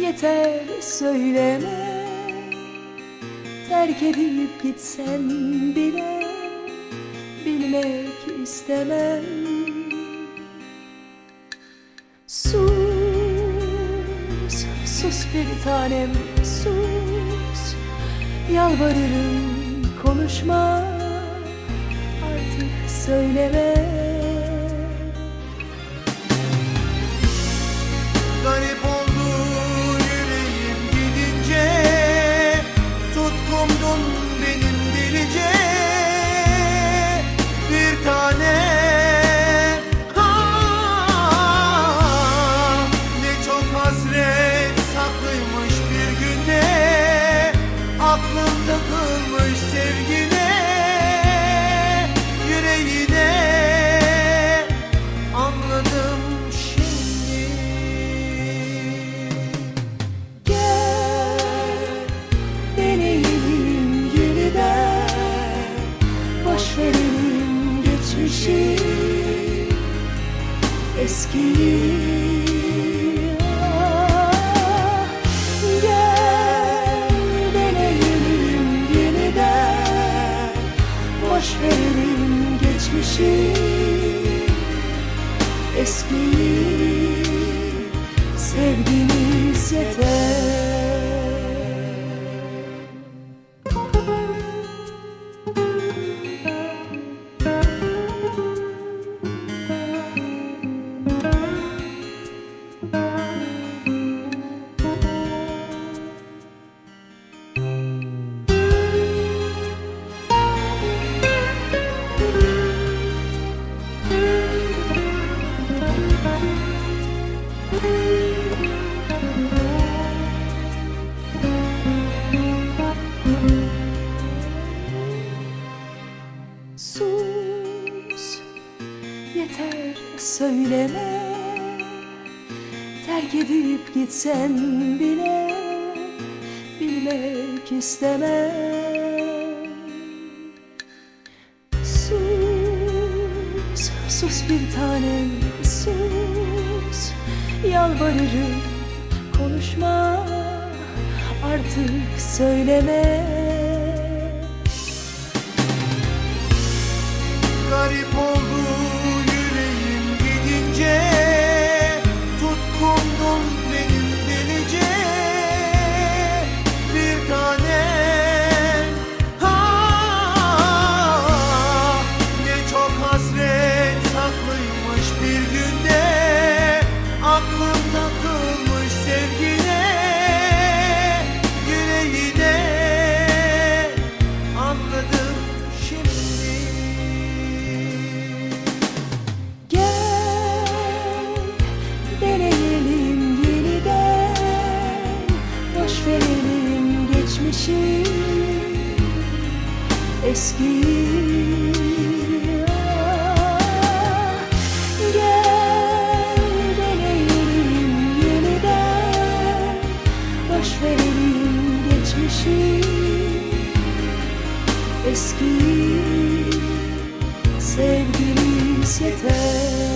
Yeter söyleme. Terk edip gitsen bile Bilmek istemem. Sus, sus bir tanem sus. Yalvarırım konuşma. Artık söyleme sevgine Yüreğine. Anladım şimdi. Gel deneyelim yeniden. Boş verelim geçmişi. Eskiyi Boş verelim geçmişi Eskiyi Sevgimiz yeter Sus Yeter söyleme. Terk edip gitsen bile Bilmek istemem. Sus Sus bir tanem sus. Yalvarırım konuşma. Artık söyleme Eskiyi Ah, Gel deneyelim yeniden. Boş verelim geçmişi. Eskiyi Sevgimiz yeter